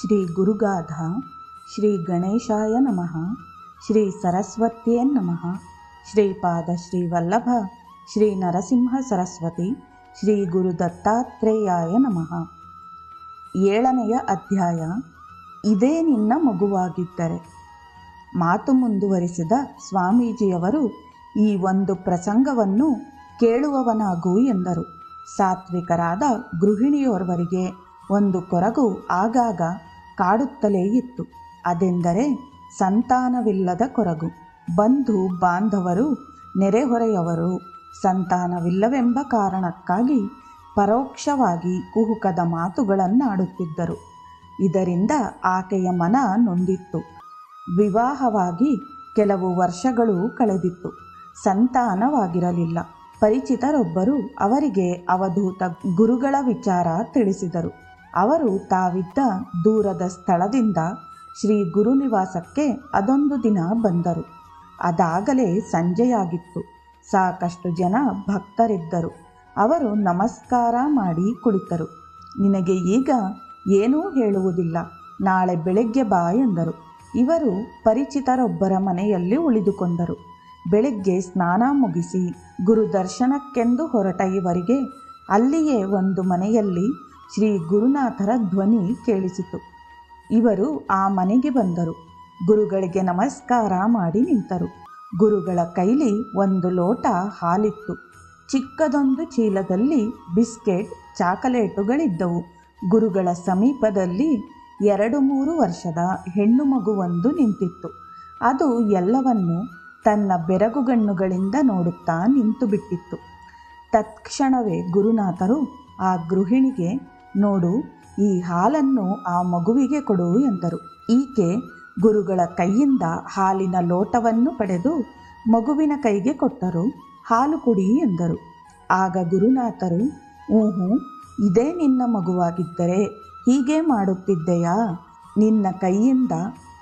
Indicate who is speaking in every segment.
Speaker 1: ಶ್ರೀ ಗುರುಗಾಧ ಶ್ರೀ ಗಣೇಶಾಯ ನಮಃ, ಶ್ರೀ ಸರಸ್ವತ್ಯೇ ನಮಃ ಶ್ರೀಪಾದ ಶ್ರೀ ವಲ್ಲಭ, ಶ್ರೀ ನರಸಿಂಹ ಸರಸ್ವತಿ, ಶ್ರೀ ಗುರು ದತ್ತಾತ್ರೇಯಾಯ ನಮಃ. ಏಳನೆಯ ಅಧ್ಯಾಯ, ಇದೇ ನಿನ್ನ ಮಗುವಾಗಿದ್ದರೆ. ಮಾತು ಮುಂದುವರಿಸಿದ ಸ್ವಾಮೀಜಿಯವರು ಈ ಒಂದು ಪ್ರಸಂಗವನ್ನು ಕೇಳುವವನಾಗು ಎಂದರು. ಸಾತ್ವಿಕರಾದ ಗೃಹಿಣಿಯೋರ್ವರಿಗೆ ಒಂದು ಕೊರಗು ಆಗಾಗ ಕಾಡುತ್ತಲೇ ಇತ್ತು. ಅದೆಂದರೆ ಸಂತಾನವಿಲ್ಲದ ಕೊರಗು. ಬಂಧು ಬಾಂಧವರು, ನೆರೆಹೊರೆಯವರು ಸಂತಾನವಿಲ್ಲವೆಂಬ ಕಾರಣಕ್ಕಾಗಿ ಪರೋಕ್ಷವಾಗಿ ಕುಹುಕದ ಮಾತುಗಳನ್ನಾಡುತ್ತಿದ್ದರು. ಇದರಿಂದ ಆಕೆಯ ಮನ ನೊಂದಿತ್ತು. ವಿವಾಹವಾಗಿ ಕೆಲವು ವರ್ಷಗಳು ಕಳೆದಿತ್ತು. ಸಂತಾನವಾಗಿರಲಿಲ್ಲ. ಪರಿಚಿತರೊಬ್ಬರು ಅವರಿಗೆ ಅವಧೂತ ಗುರುಗಳ ವಿಚಾರ ತಿಳಿಸಿದರು. ಅವರು ತಾವಿದ್ದ ದೂರದ ಸ್ಥಳದಿಂದ ಶ್ರೀ ಗುರುನಿವಾಸಕ್ಕೆ ಅದೊಂದು ದಿನ ಬಂದರು. ಅದಾಗಲೇ ಸಂಜೆಯಾಗಿತ್ತು. ಸಾಕಷ್ಟು ಜನ ಭಕ್ತರಿದ್ದರು. ಅವರು ನಮಸ್ಕಾರ ಮಾಡಿ ಕುಳಿತರು. ನಿನಗೆ ಈಗ ಏನೂ ಹೇಳುವುದಿಲ್ಲ. ನಾಳೆ ಬೆಳಗ್ಗೆ ಬಾ ಎಂದರು. ಇವರು ಪರಿಚಿತರೊಬ್ಬರ ಮನೆಯಲ್ಲಿ ಉಳಿದುಕೊಂಡರು. ಬೆಳಗ್ಗೆ ಸ್ನಾನ ಮುಗಿಸಿ ಗುರುದರ್ಶನಕ್ಕೆಂದು ಹೊರಟ ಇವರಿಗೆ ಅಲ್ಲಿಯೇ ಒಂದು ಮನೆಯಲ್ಲಿ ಶ್ರೀ ಗುರುನಾಥರ ಧ್ವನಿ ಕೇಳಿಸಿತು. ಇವರು ಆ ಮನೆಗೆ ಬಂದರು. ಗುರುಗಳಿಗೆ ನಮಸ್ಕಾರ ಮಾಡಿ ನಿಂತರು. ಗುರುಗಳ ಕೈಲಿ ಒಂದು ಲೋಟ ಹಾಲಿತ್ತು. ಚಿಕ್ಕದೊಂದು ಚೀಲದಲ್ಲಿ ಬಿಸ್ಕೆಟ್, ಚಾಕಲೇಟುಗಳಿದ್ದವು. ಗುರುಗಳ ಸಮೀಪದಲ್ಲಿ ಎರಡು ಮೂರು ವರ್ಷದ ಹೆಣ್ಣು ಮಗುವೊಂದು ನಿಂತಿತ್ತು. ಅದು ಎಲ್ಲವನ್ನು ತನ್ನ ಬೆರಗುಗಣ್ಣುಗಳಿಂದ ನೋಡುತ್ತಾ ನಿಂತು ಬಿಟ್ಟಿತ್ತು ತತ್ಕ್ಷಣವೇ ಗುರುನಾಥರು ಆ ಗೃಹಿಣಿಗೆ ನೋಡು, ಈ ಹಾಲನ್ನು ಆ ಮಗುವಿಗೆ ಕೊಡು ಎಂದರು. ಈಕೆ ಗುರುಗಳ ಕೈಯಿಂದ ಹಾಲಿನ ಲೋಟವನ್ನು ಪಡೆದು ಮಗುವಿನ ಕೈಗೆ ಕೊಟ್ಟರು, ಹಾಲು ಕುಡಿ ಎಂದರು. ಆಗ ಗುರುನಾಥರು ಊಹು ಇದೇ ನಿನ್ನ ಮಗುವಾಗಿದ್ದರೆ ಹೀಗೆ ಮಾಡುತ್ತಿದ್ದೆಯಾ? ನಿನ್ನ ಕೈಯಿಂದ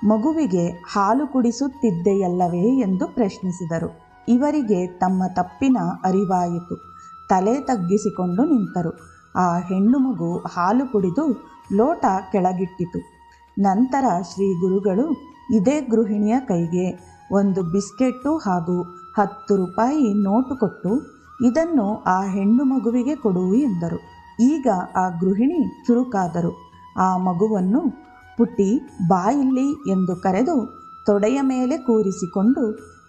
Speaker 1: ಮಗುವಿಗೆ ಹಾಲು ಕುಡಿಸುತ್ತಿದ್ದೆಯಲ್ಲವೇ? ಎಂದು ಪ್ರಶ್ನಿಸಿದರು. ಇವರಿಗೆ ತಮ್ಮ ತಪ್ಪಿನ ಅರಿವಾಯಿತು. ತಲೆ ತಗ್ಗಿಸಿಕೊಂಡು ನಿಂತರು. ಆ ಹೆಣ್ಣು ಮಗು ಹಾಲು ಕುಡಿದು ಲೋಟ ಕೆಳಗಿಟ್ಟಿತು. ನಂತರ ಶ್ರೀ ಗುರುಗಳು, ಇದೇ ಗೃಹಿಣಿಯ ಕೈಗೆ ಒಂದು ಬಿಸ್ಕೆಟ್ಟು ಹಾಗೂ ಹತ್ತು ರೂಪಾಯಿ ನೋಟು ಕೊಟ್ಟು ಇದನ್ನು ಆ ಹೆಣ್ಣು ಮಗುವಿಗೆ ಕೊಡು ಎಂದರು. ಈಗ ಆ ಗೃಹಿಣಿ ಚುರುಕಾದರು. ಆ ಮಗುವನ್ನು ಪುಟ್ಟಿ ಬಾಯಿಲ್ಲಿ ಎಂದು ಕರೆದು ತೊಡೆಯ ಮೇಲೆ ಕೂರಿಸಿಕೊಂಡು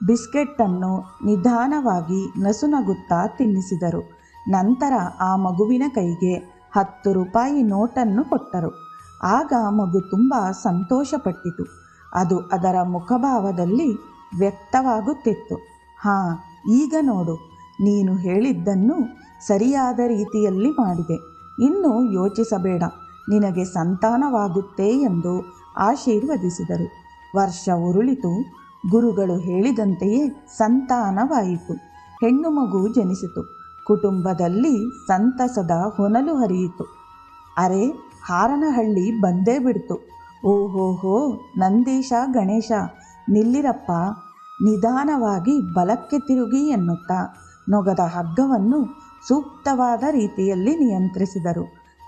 Speaker 1: ಬಿಸ್ಕೆಟ್ಟನ್ನು ನಿಧಾನವಾಗಿ ನಸುನಗುತ್ತಾ ತಿನ್ನಿಸಿದರು. ನಂತರ ಆ ಮಗುವಿನ ಕೈಗೆ ಹತ್ತು ರೂಪಾಯಿ ನೋಟನ್ನು ಕೊಟ್ಟರು. ಆಗ ಮಗು ತುಂಬ ಸಂತೋಷಪಟ್ಟಿತು. ಅದು ಅದರ ಮುಖಭಾವದಲ್ಲಿ ವ್ಯಕ್ತವಾಗುತ್ತಿತ್ತು. ಹಾಂ, ಈಗ ನೋಡು. ನೀನು ಹೇಳಿದ್ದನ್ನು ಸರಿಯಾದ ರೀತಿಯಲ್ಲಿ ಮಾಡಿದೆ. ಇನ್ನು ಯೋಚಿಸಬೇಡ. ನಿನಗೆ ಸಂತಾನವಾಗುತ್ತೆ ಎಂದು ಆಶೀರ್ವದಿಸಿದರು. ವರ್ಷ ಉರುಳಿತು. ಗುರುಗಳು ಹೇಳಿದಂತೆಯೇ ಸಂತಾನವಾಯಿತು. ಹೆಣ್ಣು ಮಗು ಜನಿಸಿತು. ಕುಟುಂಬದಲ್ಲಿ ಸಂತಸದ ಹೊನಲು ಹರಿಯಿತು. ಅರೆ, ಹಾರನಹಳ್ಳಿ ಬಂದೇ ಬಿಡ್ತು. ಓಹೋಹೋ, ನಂದೀಶ, ಗಣೇಶ, ನಿಲ್ಲಿರಪ್ಪ, ನಿಧಾನವಾಗಿ ಬಲಕ್ಕೆ ತಿರುಗಿ ಎನ್ನುತ್ತಾ ನೊಗದ ಹಗ್ಗವನ್ನು ಸೂಕ್ತವಾದ ರೀತಿಯಲ್ಲಿ ನಿಯಂತ್ರಿಸಿದರು.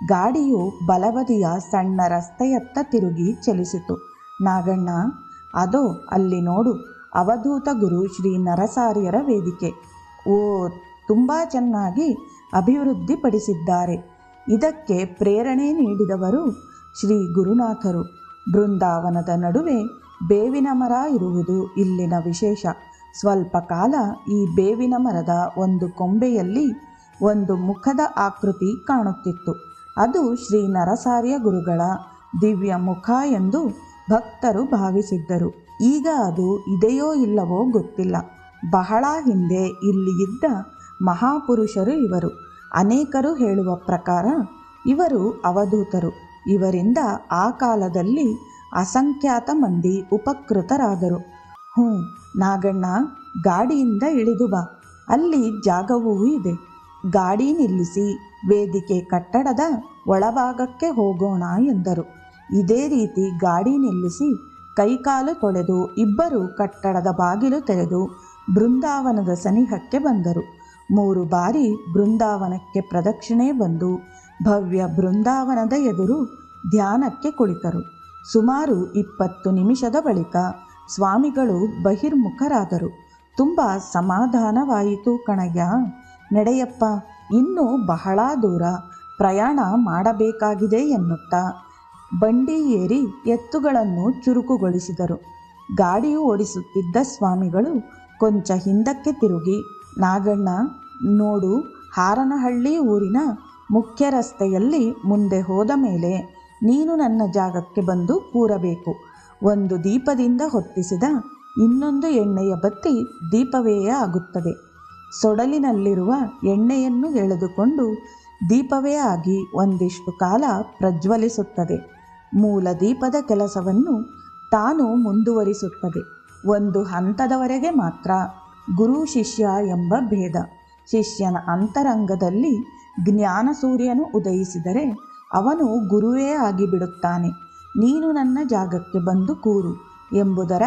Speaker 1: ಗಾಡಿಯು ಬಲಬದಿಯ ಸಣ್ಣ ರಸ್ತೆಯತ್ತ ತಿರುಗಿ ಚಲಿಸಿತು. ನಾಗಣ್ಣ, ಅದೋ ಅಲ್ಲಿ ನೋಡು, ಅವಧೂತ ಗುರು ಶ್ರೀ ನರಸಾರ್ಯರ ವೇದಿಕೆ. ಓ ತುಂಬ ಚೆನ್ನಾಗಿ ಅಭಿವೃದ್ಧಿಪಡಿಸಿದ್ದಾರೆ. ಇದಕ್ಕೆ ಪ್ರೇರಣೆ ನೀಡಿದವರು ಶ್ರೀ ಗುರುನಾಥರು. ಬೃಂದಾವನದ ನಡುವೆ ಬೇವಿನ ಮರ ಇರುವುದು ಇಲ್ಲಿನ ವಿಶೇಷ. ಸ್ವಲ್ಪ ಕಾಲ ಈ ಬೇವಿನ ಮರದ ಒಂದು ಕೊಂಬೆಯಲ್ಲಿ ಒಂದು ಮುಖದ ಆಕೃತಿ ಕಾಣುತ್ತಿತ್ತು. ಅದು ಶ್ರೀ ನರಸಾರ್ಯ ಗುರುಗಳ ದಿವ್ಯ ಮುಖ ಎಂದು ಭಕ್ತರು ಭಾವಿಸಿದ್ದರು. ಈಗ ಅದು ಇದೆಯೋ ಇಲ್ಲವೋ ಗೊತ್ತಿಲ್ಲ. ಬಹಳ ಹಿಂದೆ ಇಲ್ಲಿ ಇದ್ದ ಮಹಾಪುರುಷರು ಇವರು. ಅನೇಕರು ಹೇಳುವ ಪ್ರಕಾರ ಇವರು ಅವಧೂತರು. ಇವರಿಂದ ಆ ಕಾಲದಲ್ಲಿ ಅಸಂಖ್ಯಾತ ಮಂದಿ ಉಪಕೃತರಾದರು. ಹ್ಞೂ, ನಾಗಣ್ಣ, ಗಾಡಿಯಿಂದ ಇಳಿದು ಬಾ. ಅಲ್ಲಿ ಜಾಗವೂ ಇದೆ. ಗಾಡಿ ನಿಲ್ಲಿಸಿ ವೇದಿಕೆ ಕಟ್ಟಡದ ಒಳಭಾಗಕ್ಕೆ ಹೋಗೋಣ ಎಂದರು. ಇದೇ ರೀತಿ ಗಾಡಿ ನಿಲ್ಲಿಸಿ ಕೈಕಾಲು ತೊಳೆದು ಇಬ್ಬರು ಕಟ್ಟಡದ ಬಾಗಿಲು ತೆರೆದು ಬೃಂದಾವನದ ಸನಿಹಕ್ಕೆ ಬಂದರು. ಮೂರು ಬಾರಿ ಬೃಂದಾವನಕ್ಕೆ ಪ್ರದಕ್ಷಿಣೆ ಬಂದು ಭವ್ಯ ಬೃಂದಾವನದ ಎದುರು ಧ್ಯಾನಕ್ಕೆ ಕುಳಿತರು. ಸುಮಾರು ಇಪ್ಪತ್ತು ನಿಮಿಷದ ಬಳಿಕ ಸ್ವಾಮಿಗಳು ಬಹಿರ್ಮುಖರಾದರು. ತುಂಬ ಸಮಾಧಾನವಾಯಿತು ಕಣಯ್ಯ. ನಡೆಯಪ್ಪ, ಇನ್ನೂ ಬಹಳ ದೂರ ಪ್ರಯಾಣ ಮಾಡಬೇಕಾಗಿದೆ ಎನ್ನುತ್ತಾ ಬಂಡಿ ಏರಿ ಎತ್ತುಗಳನ್ನು ಚುರುಕುಗೊಳಿಸಿದರು. ಗಾಡಿಯು ಓಡಿಸುತ್ತಿದ್ದ ಸ್ವಾಮಿಗಳು ಕೊಂಚ ಹಿಂದಕ್ಕೆ ತಿರುಗಿ, ನಾಗಣ್ಣ ನೋಡು, ಹಾರನಹಳ್ಳಿ ಊರಿನ ಮುಖ್ಯ ರಸ್ತೆಯಲ್ಲಿ ಮುಂದೆ ಹೋದ ಮೇಲೆ ನೀನು ನನ್ನ ಜಾಗಕ್ಕೆ ಬಂದು ಕೂರಬೇಕು. ಒಂದು ದೀಪದಿಂದ ಹೊತ್ತಿಸಿದ ಇನ್ನೊಂದು ಎಣ್ಣೆಯ ಬತ್ತಿ ದೀಪವೇ ಆಗುತ್ತದೆ. ಸೊಡಲಿನಲ್ಲಿರುವ ಎಣ್ಣೆಯನ್ನು ಎಳೆದುಕೊಂಡು ದೀಪವೇ ಆಗಿ ಒಂದಿಷ್ಟು ಕಾಲ ಪ್ರಜ್ವಲಿಸುತ್ತದೆ. ಮೂಲ ದೀಪದ ಕೆಲಸವನ್ನು ತಾನು ಮುಂದುವರಿಸುತ್ತದೆ. ಒಂದು ಹಂತದವರೆಗೆ ಮಾತ್ರ ಗುರು ಶಿಷ್ಯ ಎಂಬ ಭೇದ. ಶಿಷ್ಯನ ಅಂತರಂಗದಲ್ಲಿ ಜ್ಞಾನ ಸೂರ್ಯನು ಉದಯಿಸಿದರೆ ಅವನು ಗುರುವೇ ಆಗಿಬಿಡುತ್ತಾನೆ. ನೀನು ನನ್ನ ಜಾಗಕ್ಕೆ ಬಂದು ಕೂರು ಎಂಬುದರ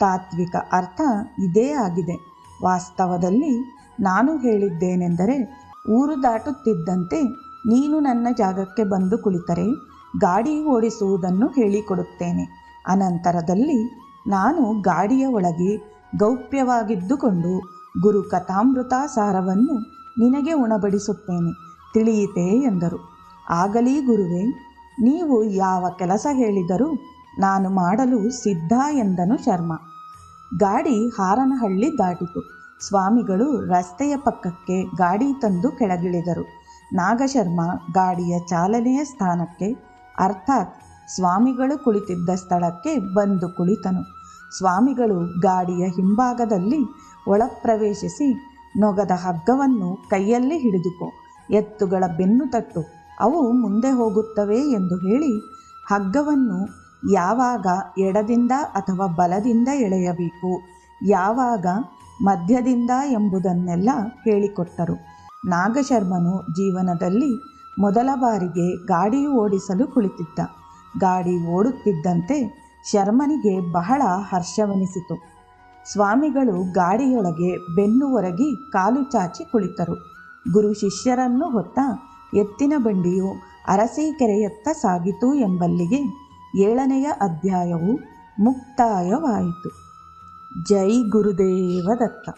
Speaker 1: ತಾತ್ವಿಕ ಅರ್ಥ ಇದೇ ಆಗಿದೆ. ವಾಸ್ತವದಲ್ಲಿ ನಾನು ಹೇಳಿದ್ದೇನೆಂದರೆ ಊರು ದಾಟುತ್ತಿದ್ದಂತೆ ನೀನು ನನ್ನ ಜಾಗಕ್ಕೆ ಬಂದು ಕುಳಿತರೆ ಗಾಡಿ ಓಡಿಸುವುದನ್ನು ಹೇಳಿಕೊಡುತ್ತೇನೆ. ಅನಂತರದಲ್ಲಿ ನಾನು ಗಾಡಿಯ ಒಳಗೆ ಗೌಪ್ಯವಾಗಿದ್ದುಕೊಂಡು ಗುರು ಕಥಾಮೃತ ಸಾರವನ್ನು ನಿನಗೆ ಉಣಬಡಿಸುತ್ತೇನೆ, ತಿಳಿಯಿತೆ ಎಂದರು. ಆಗಲಿ ಗುರುವೇ, ನೀವು ಯಾವ ಕೆಲಸ ಹೇಳಿದರೂ ನಾನು ಮಾಡಲು ಸಿದ್ಧ ಎಂದನು ಶರ್ಮ. ಗಾಡಿ ಹಾರನಹಳ್ಳಿ ದಾಟಿತು. ಸ್ವಾಮಿಗಳು ರಸ್ತೆಯ ಪಕ್ಕಕ್ಕೆ ಗಾಡಿ ತಂದು ಕೆಳಗಿಳಿದರು. ನಾಗಶರ್ಮ ಗಾಡಿಯ ಚಾಲನೆಯ ಸ್ಥಾನಕ್ಕೆ, ಅರ್ಥಾತ್ ಸ್ವಾಮಿಗಳು ಕುಳಿತಿದ್ದ ಸ್ಥಳಕ್ಕೆ ಬಂದು ಕುಳಿತನು. ಸ್ವಾಮಿಗಳು ಗಾಡಿಯ ಹಿಂಭಾಗದಲ್ಲಿ ಒಳಪ್ರವೇಶಿಸಿ ನೊಗದ ಹಗ್ಗವನ್ನು ಕೈಯಲ್ಲಿ ಹಿಡಿದುಕೋ. ಎತ್ತುಗಳ ಬೆನ್ನು ತಟ್ಟು. ಅವು ಮುಂದೆ ಹೋಗುತ್ತವೆ ಎಂದು ಹೇಳಿ ಹಗ್ಗವನ್ನು ಯಾವಾಗ ಎಡದಿಂದ ಅಥವಾ ಬಲದಿಂದ ಎಳೆಯಬೇಕು, ಯಾವಾಗ ಮಧ್ಯದಿಂದ ಎಂಬುದನ್ನೆಲ್ಲ ಹೇಳಿಕೊಟ್ಟರು. ನಾಗಶರ್ಮನು ಜೀವನದಲ್ಲಿ ಮೊದಲ ಬಾರಿಗೆ ಗಾಡಿ ಓಡಿಸಲು ಕುಳಿತಿದ್ದ. ಗಾಡಿ ಓಡುತ್ತಿದ್ದಂತೆ ಶರ್ಮನಿಗೆ ಬಹಳ ಹರ್ಷವೆನಿಸಿತು. ಸ್ವಾಮಿಗಳು ಗಾಡಿಯೊಳಗೆ ಬೆನ್ನು ಒರಗಿ ಕಾಲು ಚಾಚಿ ಕುಳಿತರು. ಗುರು ಶಿಷ್ಯರನ್ನು ಹೊತ್ತ ಎತ್ತಿನ ಬಂಡಿಯು ಅರಸೀಕೆರೆಯತ್ತ ಸಾಗಿತು ಎಂಬಲ್ಲಿಗೆ ಏಳನೆಯ ಅಧ್ಯಾಯವು ಮುಕ್ತಾಯವಾಯಿತು. ಜೈ ಗುರುದೇವ ದತ್ತ